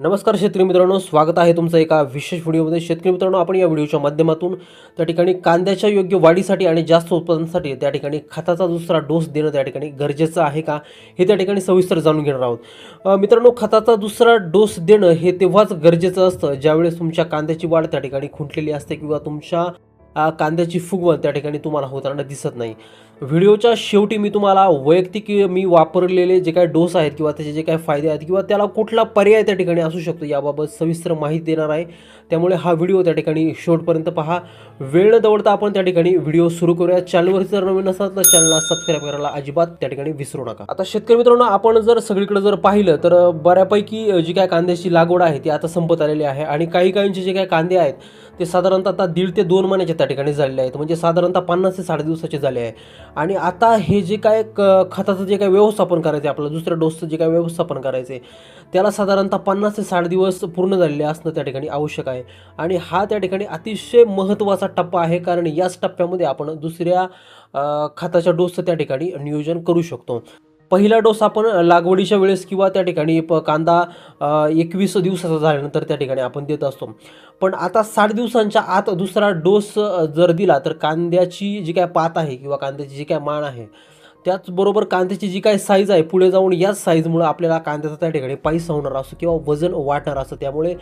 नमस्कार शेतकरी मित्रांनो स्वागत आहे तुमचं एका विशेष व्हिडिओमध्ये. शेतकरी मित्रांनो आपण या व्हिडिओच्या माध्यमातून त्या ठिकाणी कांद्याच्या योग्य वाढीसाठी आणि जास्त उत्पादनासाठी त्या ठिकाणी खताचा दुसरा डोस देणं त्या ठिकाणी गरजेचं आहे का हे त्या ठिकाणी सविस्तर जाणून घेणार आहोत. मित्रांनो खताचा दुसरा डोस देणं हे तेव्हाच गरजेचं असतं ज्यावेळेस तुमच्या कांद्याची वाढ त्या ठिकाणी खुंटलेली असते किंवा तुमच्या कांद्याची फुगवण त्या ठिकाणी तुम्हाला होताना दिसत नाही. व्हिडिओच्या शेवटी मी तुम्हाला वैयक्तिक मी वापरलेले जे काही डोस आहेत किंवा त्याचे जे काही फायदे आहेत किंवा त्याला कुठला पर्याय त्या ठिकाणी असू शकतो याबाबत सविस्तर माहिती देणार आहे. त्यामुळे हा व्हिडिओ त्या ठिकाणी शेवटपर्यंत पहा. वेळ न दवडता आपण त्या ठिकाणी व्हिडिओ सुरू करूया. चॅनलवर जर नवीन असाल तर चॅनलला सबस्क्राईब करायला अजिबात त्या ठिकाणी विसरू नका. आता शेतकरी मित्रांनो आपण जर सगळीकडे जर पाहिलं तर बऱ्यापैकी जी काय कांद्याची लागवड आहे ती आता संपत आलेली आहे आणि काही काहींचे जे काय कांदे आहेत ते साधारणतः आता दीड ते दोन महिन्याचे त्या ठिकाणी झालेले आहेत. म्हणजे साधारणतः पन्नास ते साठ दिवसाचे झाले आहे. आणि आता हे जे काय क- खताचं जे काय व्यवस्थापन करायचं आहे आपलं दुसऱ्या डोसचं जे काय व्यवस्थापन करायचं आहे त्याला साधारणतः पन्नास ते साठ दिवस पूर्ण झालेले असणं त्या ठिकाणी आवश्यक आहे. आणि हा त्या ठिकाणी अतिशय महत्त्वाचा टप्पा आहे कारण याच टप्प्यामध्ये आपण दुसऱ्या खताच्या डोसचं त्या ठिकाणी नियोजन करू शकतो. पहिला डोस आपण लागवडीच्या वेळेस किंवा त्या ठिकाणी प कांदा एकवीस दिवसाचा झाल्यानंतर त्या ठिकाणी आपण देत असतो. पण आता साठ दिवसांच्या आत दुसरा डोस जर दिला तर कांद्याची जी काय पात आहे किंवा कांद्याची जी काय मान आहे त्याचबरोबर कांद्याची जी काय साईज आहे पुढे जाऊन याच साईजमुळे आपल्याला कांद्याचा त्या ठिकाणी पाईस होणार असतो किंवा वजन वाढणार असतं त्यामुळे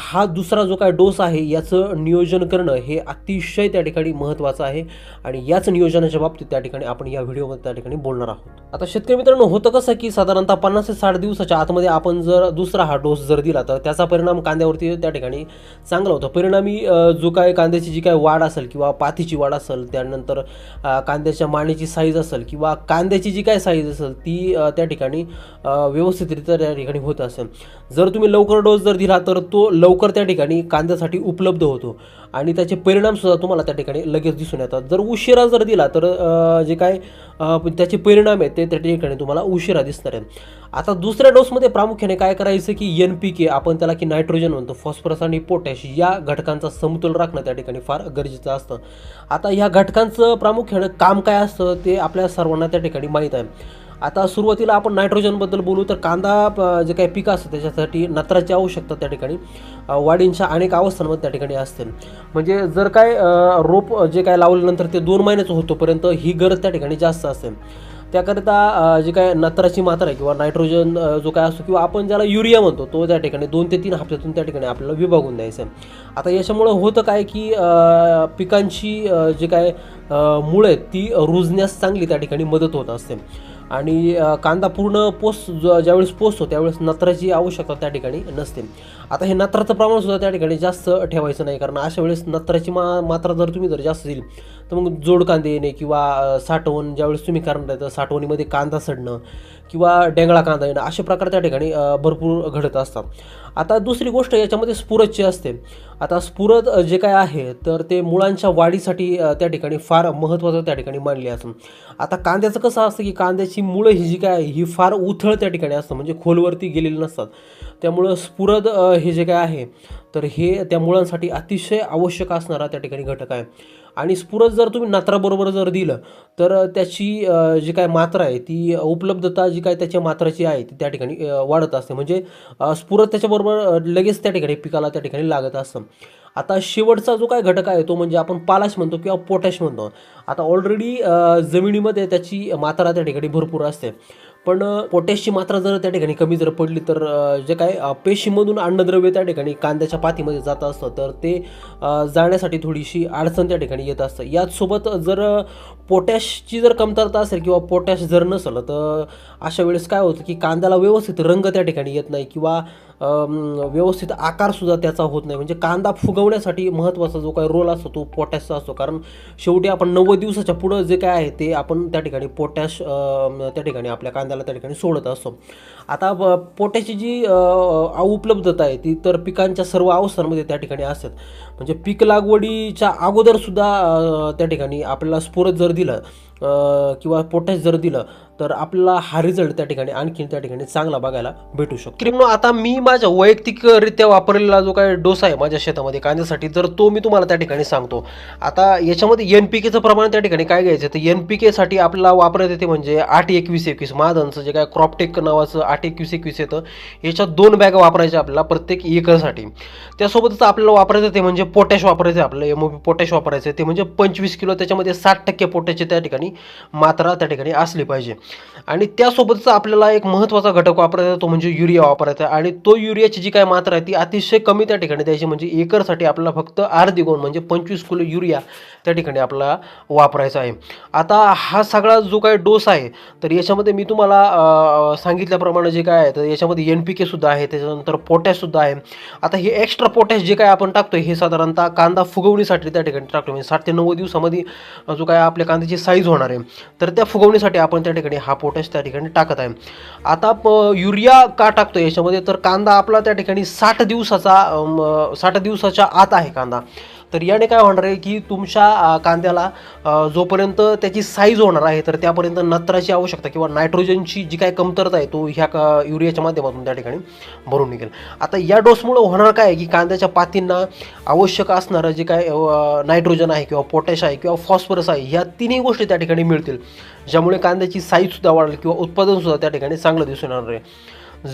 हा दुसरा जो काय डोस आहे याचं नियोजन करणं हे अतिशय त्या ठिकाणी महत्त्वाचं आहे. आणि याच नियोजनाच्या बाबतीत त्या ठिकाणी आपण या व्हिडिओमध्ये त्या ठिकाणी बोलणार आहोत. आता शेतकरी मित्रांनो होतं कसं की साधारणतः पन्नास ते साठ दिवसाच्या आतमध्ये आपण जर दुसरा हा डोस जर दिला तर त्याचा परिणाम कांद्यावरती त्या ठिकाणी चांगला होता. परिणामी जो काय कांद्याची जी काय वाढ असेल किंवा पाथीची वाढ असेल त्यानंतर कांद्याच्या मानेची साईज असेल किंवा कांद्याची जी काय साईज असेल ती त्या ठिकाणी व्यवस्थितरित्या त्या ठिकाणी होत असेल. जर तुम्ही लवकर डोस जर दिला तर तो लवकर त्या ठिकाणी कांद्यासाठी उपलब्ध होतो. आणि त्याचे परिणामसुद्धा तुम्हाला त्या ठिकाणी लगेच दिसून येतात. जर उशिरा जर दिला तर जे काय त्याचे परिणाम आहेत ते त्या ठिकाणी तुम्हाला उशिरा दिसणार आहेत. आता दुसऱ्या डोसमध्ये प्रामुख्याने काय करायचं की एन पी के आपण त्याला की नायट्रोजन म्हणतो फॉस्फरस आणि पोटॅश या घटकांचा समतोल राखणं त्या ठिकाणी फार गरजेचं असतं. आता ह्या घटकांचं प्रामुख्याने काम काय असतं ते आपल्या सर्वांना त्या ठिकाणी माहीत आहे. आता सुरुवातीला आपण नायट्रोजनबद्दल बोलू तर कांदा जे काही पिकं असतं त्याच्यासाठी नत्राची आवश्यकता त्या ठिकाणी वाढींच्या अनेक अवस्थांमध्ये त्या ठिकाणी असते. म्हणजे जर काय रोप जे काय लावल्यानंतर ते दोन महिन्याचं होतोपर्यंत ही गरज त्या ठिकाणी जास्त असते. त्याकरिता जे काय नत्राची मात्रा आहे किंवा नायट्रोजन जो काय असतो किंवा आपण ज्याला युरिया म्हणतो तो त्या ठिकाणी दोन ते तीन हप्त्यातून त्या ठिकाणी आपल्याला विभागून द्यायचं आहे. आता याच्यामुळं होतं काय की पिकांची जे काय मुळं आहेत ती रुजण्यास चांगली त्या ठिकाणी मदत होत असते. आणि कांदा पूर्ण पोस ज- ज्यावेळेस पोसतो त्यावेळेस नत्राची आवश्यकता त्या ठिकाणी नसते. आता हे नत्राचं प्रमाण सुद्धा त्या ठिकाणी जास्त ठेवायचं नाही कारण अशा वेळेस नत्राची मा मात्रा जर तुम्ही जर जास्त दिली तर मग जोड कांदे येणे किंवा साठवण ज्यावेळेस तुम्ही करणार तर साठवणीमध्ये कांदा सडणं किंवा डेंगळा कांदा येणं असे प्रकार त्या ठिकाणी भरपूर घडत असतात. आता दुसरी गोष्ट याच्यामध्ये स्फुरदची असते आता स्फुरद जे काय आहे तर ते मुळांच्या वाढीसाठी त्या ठिकाणी फार महत्त्वाचं त्या ठिकाणी मानले असं आता कांद्याचं कसं असतं की कांद्याची मुळं ही जी काय आहे ही फार उथळ त्या ठिकाणी असतं म्हणजे खोलवरती गेलेली नसतात. त्यामुळं स्फुरद हे जे काय आहे तर हे त्या मुळांसाठी अतिशय आवश्यक असणारा त्या ठिकाणी घटक आहे. आणि स्फुरद जर तुम्ही नात्राबरोबर जर दिलं तर त्याची जी काय मात्रा आहे ती उपलब्धता जी काय त्याच्या मात्राची आहे ती त्या ठिकाणी वाढत असते. म्हणजे अ, स्फुरद त्याच्याबरोबर लगेच त्या ठिकाणी पिकाला त्या ठिकाणी लागत असतं. आता शेवटचा जो काय घटक आहे तो म्हणजे आपण पालाश म्हणतो किंवा पोटॅश म्हणतो. आता ऑलरेडी जमिनीमध्ये त्याची मात्रा त्या ठिकाणी भरपूर असते. पण पोटॅशची मात्रा जर त्या ठिकाणी कमी जर पडली तर जे काय पेशीमधून अन्नद्रव्य त्या ठिकाणी कांद्याच्या पातीमध्ये जात असतं तर ते जाण्यासाठी थोडीशी अडचण त्या ठिकाणी येत असतं. याचसोबत जर पोटॅशची जर कमतरता असेल किंवा पोटॅश जर नसेल तर अशा वेळेस काय होतं की कांद्याला व्यवस्थित रंग त्या ठिकाणी येत नाही किंवा व्यवस्थित आकारसुद्धा त्याचा होत नाही. म्हणजे कांदा फुगवण्यासाठी महत्त्वाचा जो काही रोल असतो तो पोटॅशचा असतो. कारण शेवटी आपण नव्वद दिवसाच्या पुढं जे काय आहे ते आपण त्या ठिकाणी पोटॅश त्या ठिकाणी आपल्या कांद्याला त्या ठिकाणी सोडत असतो. आता ब- पोट्याची जी उपलब्धता आहे ती तर पिकांच्या सर्व अवस्थांमध्ये त्या ठिकाणी असतात. म्हणजे पीक लागवडीच्या अगोदरसुद्धा त्या ठिकाणी आपल्याला स्फोरत जर दिलं किंवा पोटॅश जर दिलं तर आपला हा रिझल्ट त्या ठिकाणी आणखीन त्या ठिकाणी चांगला बघायला भेटू शकतो. किंवा आता मी माझ्या वैयक्तिकरित्या वापरलेला जो काय डोस आहे माझ्या शेतामध्ये कांद्यासाठी तर तो मी तुम्हाला त्या ठिकाणी सांगतो. आता याच्यामध्ये एन पी केचं प्रमाण त्या ठिकाणी काय घ्यायचं? तर एन पी केसाठी आपल्याला वापरण्यात येते म्हणजे आठ एकवीस एकवीस. महादनचं जे काय क्रॉपटेक नावाचं आठ आठ एकवीस एकवीस येतं. याच्या दोन बॅग वापरायच्या आपल्याला प्रत्येक एकरसाठी त्यासोबतच आपल्याला वापरायचं ते म्हणजे पोटॅश वापरायचं आहे आपलं एम ओ पी पोटॅश वापरायचं आहे. ते म्हणजे पंचवीस किलो त्याच्यामध्ये साठ टक्के पोटॅशची त्या ठिकाणी मात्रा त्या ठिकाणी असली पाहिजे. आणि त्यासोबतच आपल्याला एक महत्त्वाचा घटक वापरायचा तो म्हणजे युरिया वापरायचा आहे. आणि तो युरियाची जी काय मात्रा आहे ती अतिशय कमी त्या ठिकाणी द्यायची म्हणजे एकरसाठी आपल्याला फक्त अर्धी गुण म्हणजे पंचवीस किलो युरिया त्या ठिकाणी आपल्याला वापरायचा आहे. आता हा सगळा जो काय डोस आहे तर याच्यामध्ये मी तुम्हाला सांगितल्याप्रमाणे सांगितल्याप्रमाणे जे काय आहे तर याच्यामध्ये एन पी केसुद्धा आहे त्याच्यानंतर पोटॅशसुद्धा आहे. आता हे एक्स्ट्रा पोटॅश जे काय आपण टाकतो हे साधारणतः कांदा फुगवणीसाठी त्या ठिकाणी टाकतो म्हणजे साठ ते नव्वद दिवसामध्ये जो काय आपल्या कांद्याची साईज होणार आहे. तर त्या फुगवणीसाठी आपण त्या ठिकाणी हा पोटॅश त्या ठिकाणी टाकत आहे. आता प- युरिया का टाकतो याच्यामध्ये? तर कांदा आपला त्या ठिकाणी साठ दिवसाचा साठ दिवसाच्या आत आहे कांदा. तर याने काय होणार आहे की तुमच्या कांद्याला जोपर्यंत त्याची साईज होणार आहे तर त्यापर्यंत नत्राची आवश्यकता किंवा नायट्रोजनची जी काय कमतरता आहे तो ह्या क- युरियाच्या माध्यमातून त्या ठिकाणी भरून निघेल. आता या डोसमुळं होणार काय आहे की कांद्याच्या पातींना आवश्यक असणारं जे काय नायट्रोजन आहे किंवा पोटॅश आहे किंवा फॉस्फरस आहे ह्या तिन्ही गोष्टी त्या ठिकाणी मिळतील ज्यामुळे कांद्याची साईजसुद्धा वाढेल किंवा उत्पादनसुद्धा त्या ठिकाणी चांगलं दिसून येणार आहे.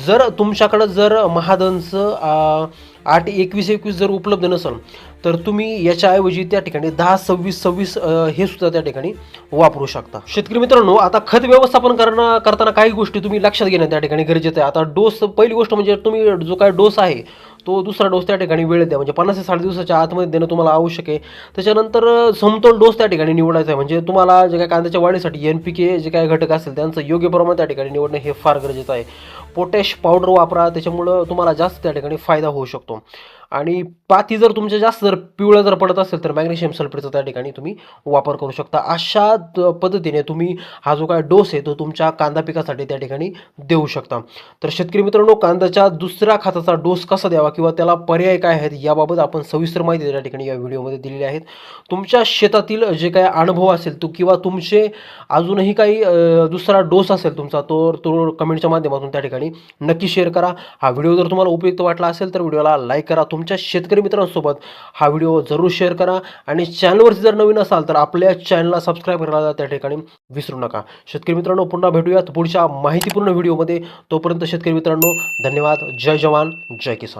जर तुमच्याकडं जर महादनचं आठ एकवीस एकवीस जर उपलब्ध नसेल तर तुम्ही याच्याऐवजी त्या ठिकाणी दहा सव्वीस सव्वीस हे सुद्धा त्या ठिकाणी वापरू शकता. शेतकरी मित्रांनो आता खत व्यवस्थापन करणं करताना काही गोष्टी तुम्ही लक्षात घेणं त्या ठिकाणी गरजेचं आहे. आता डोस पहिली गोष्ट म्हणजे तुम्ही जो काय डोस आहे तो दुसरा डोस त्या ठिकाणी वेळेत द्या. म्हणजे पन्नास ते साठ दिवसाच्या आतमध्ये देणं तुम्हाला आवश्यक आहे. त्याच्यानंतर समतोल डोस त्या ठिकाणी निवडायचा आहे. म्हणजे तुम्हाला जे काय कांद्याच्या वाढीसाठी एन पी के जे काय घटक असेल त्यांचं योग्य प्रमाण त्या ठिकाणी निवडणं हे फार गरजेचं आहे. पोटॅश पावडर वापरा त्याच्यामुळं तुम्हाला जास्त त्या ठिकाणी फायदा होऊ शकतो. आणि पाती जर तुमच्या जास्त जर पिवळं जर पडत असेल तर मॅग्नेशियम सल्फेटचा त्या ठिकाणी तुम्ही वापर करू शकता. अशा पद्धतीने तुम्ही हा जो काय डोस आहे तो तुमच्या कांदा पिकासाठी त्या ठिकाणी देऊ शकता. तर शेतकरी मित्रांनो कांद्याच्या दुसऱ्या खताचा डोस कसा द्यावा किंवा त्याला पर्याय काय आहेत याबाबत आपण सविस्तर माहिती त्या ठिकाणी या व्हिडिओमध्ये दिलेली आहेत. तुमच्या शेतातील जे काय अनुभव असेल तो किंवा तुमचे अजूनही काही दुसरा डोस असेल तुमचा तो तो कमेंटच्या माध्यमातून त्या ठिकाणी नक्की शेअर करा. हा व्हिडिओ जर तुम्हाला उपयुक्त वाटला असेल तर व्हिडिओला लाईक करा. तुमच्या शेतकरी मित्रांसोबत हा व्हिडिओ जरूर शेअर करा आणि चॅनलवरती जर नवीन असाल तर आपल्या चॅनलला सबस्क्राईब करायला त्या ठिकाणी विसरू नका. शेतकरी मित्रांनो पुन्हा भेटूयात पुढच्या माहितीपूर्ण व्हिडिओमध्ये. तोपर्यंत शेतकरी मित्रांनो धन्यवाद. जय जवान जय किसान.